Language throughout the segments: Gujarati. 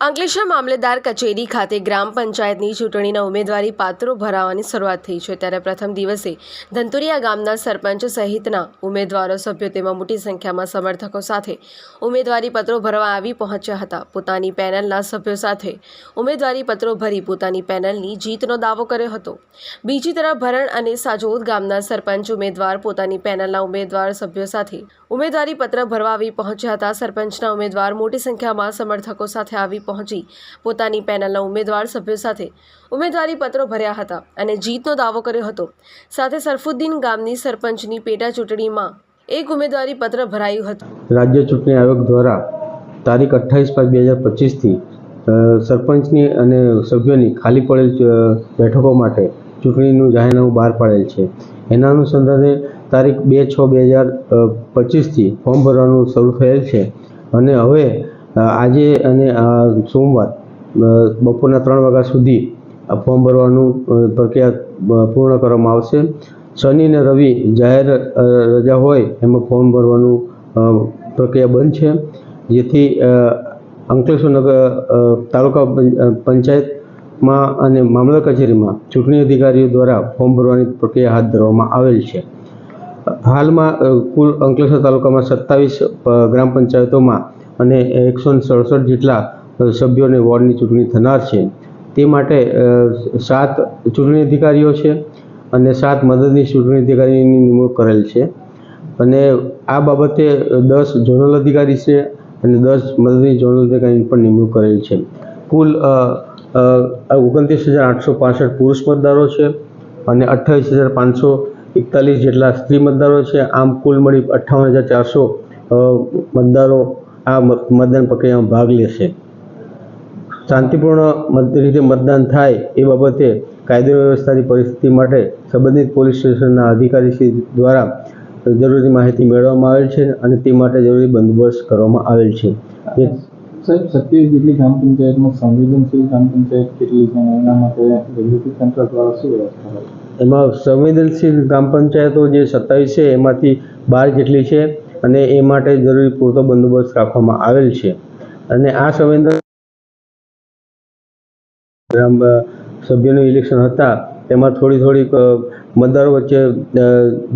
અંકલેશ્વર મામલેદાર કચેરી ખાતે ગ્રામ પંચાયતની ચૂંટણીના ઉમેદવારી પાત્રો ભરાવાની શરૂઆત થઈ છે. ત્યારે પ્રથમ દિવસે ધંતુરિયા ગામના સરપંચ સહિતના ઉમેદવારો સભ્યો તેમાં મોટી સંખ્યામાં સમર્થકો સાથે ઉમેદવારી પત્રો ભરવા આવી પહોંચ્યા હતા. પોતાની પેનલના સભ્યો સાથે ઉમેદવારી પત્રો ભરી પોતાની પેનલની જીતનો દાવો કર્યો હતો. બીજી તરફ ભરણ અને સાજોદ ગામના સરપંચ ઉમેદવાર પોતાની પેનલના ઉમેદવાર સભ્યો સાથે ઉમેદવારી પત્ર ભરવા આવી પહોંચ્યા હતા. સરપંચના ઉમેદવાર મોટી સંખ્યામાં સમર્થકો સાથે આવી પહોંચી પોતાની પેનલના ઉમેદવાર સભ્યો સાથે ઉમેદવારી પત્રો ભર્યા હતા અને જીતનો દાવો કર્યો હતો. સાથે સરફુદ્દીન ગામની સરપંચની પેટા ચૂંટણીમાં એક ઉમેદવારી પત્ર ભરાયું હતું. રાજ્ય ચૂંટણી આયોગ દ્વારા તારીખ અઠ્ઠાવીસ પાંચ બે હજાર પચીસથી સરપંચની અને સભ્યોની ખાલી પડેલ બેઠકો માટે ચૂંટણીનું જાહેરનામું બહાર પાડેલ છે. એના અનુસંધાને તારીખ બે છ બે હજાર પચીસથી ફોર્મ ભરવાનું શરૂ થયેલ છે અને હવે આજે અને સોમવાર બપોરના ત્રણ વાગ્યા સુધી ફોર્મ ભરવાનું પ્રક્રિયા પૂર્ણ કરવામાં આવશે. શનિ અને રવિ જાહેર રજા હોય એમાં ફોર્મ ભરવાનું પ્રક્રિયા બંધ છે. જેથી અંકલેશ્વર નગર તાલુકા પંચ- પંચાયતમાં અને મામલા કચેરીમાં ચૂંટણી અધિકારીઓ દ્વારા ફોર્મ ભરવાની પ્રક્રિયા હાથ ધરવામાં આવેલ છે. હાલમાં કુલ અંકલેશ્વર તાલુકામાં સત્તાવીસ ગ્રામ પંચાયતોમાં અને એકસો સડસઠ જેટલા સભ્યોને વોર્ડની ચૂંટણી થનાર છે. તે માટે સાત ચૂંટણી અધિકારીઓ છે અને સાત મદદની ચૂંટણી અધિકારીની નિમણૂક કરેલ છે. અને આ બાબતે દસ ઝોનલ અધિકારી છે અને દસ મદદની ઝોનલ અધિકારીની પણ નિમણૂક કરેલ છે. કુલ ઓગણત્રીસ હજાર આઠસો પાસઠ પુરુષ મતદારો છે અને અઠ્ઠાવીસ હજાર પાંચસો એકતાલીસ જેટલા સ્ત્રી મતદારો છે. આમ કુલ મળી અઠ્ઠાવન હજાર ચારસો મતદારો આ મતદાન પ્રક્રિયામાં ભાગ લેશે. શાંતિપૂર્ણ રીતે મતદાન થાય એ બાબતે કાયદો વ્યવસ્થાની પરિસ્થિતિ માટે સંબંધિત પોલીસ સ્ટેશનના અધિકારી દ્વારા જરૂરી માહિતી મેળવવામાં આવેલ છે અને તે માટે જરૂરી બંદોબસ્ત કરવામાં આવેલ છે. સાહેબ જેટલી ગ્રામ પંચાયતમાં સંવેદનશીલ ગ્રામ પંચાયત કેટલી છે એના માટે દ્વારા શું વ્યવસ્થા એમાં સંવેદનશીલ ગ્રામ પંચાયતો જે સત્તાવીસ છે, એમાંથી બાર જેટલી છે અને એ માટે જરૂરી પૂરતો બંદોબસ્ત રાખવામાં આવેલ છે. અને આ સંવેદન ગ્રામ સભ્યોનું ઇલેક્શન હતા, તેમાં થોડી થોડીક મતદારો વચ્ચે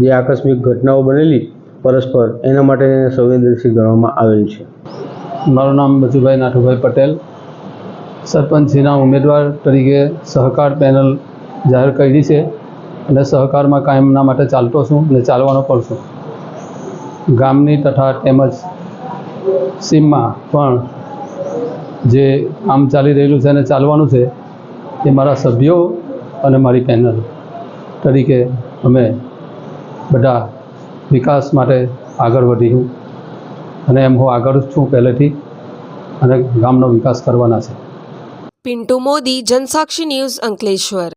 જે આકસ્મિક ઘટનાઓ બનેલી, પરસ્પર એના માટે સંવેદનશીલ ગણવામાં આવેલ છે. મારું નામ બચુભાઈ નાઠુભાઈ પટેલ. સરપંચશ્રીના ઉમેદવાર તરીકે સહકાર પેનલ જાહેર કરી છે. અને સહકારમાં કાયમના માટે ચાલતો છું અને ચાલવાનો પણ છું. ગામની તથા તેમજ સીમમાં પણ જે કામ ચાલી રહેલું છે અને ચાલવાનું છે, એ મારા સભ્યો અને મારી પેનલ તરીકે અમે બધા વિકાસ માટે આગળ વધીશું અને એમ હું આગળ છું પહેલેથી અને ગામનો વિકાસ કરવાના છે. પિન્ટુ મોદી, જનસાક્ષી ન્યૂઝ અંકલેશ્વર.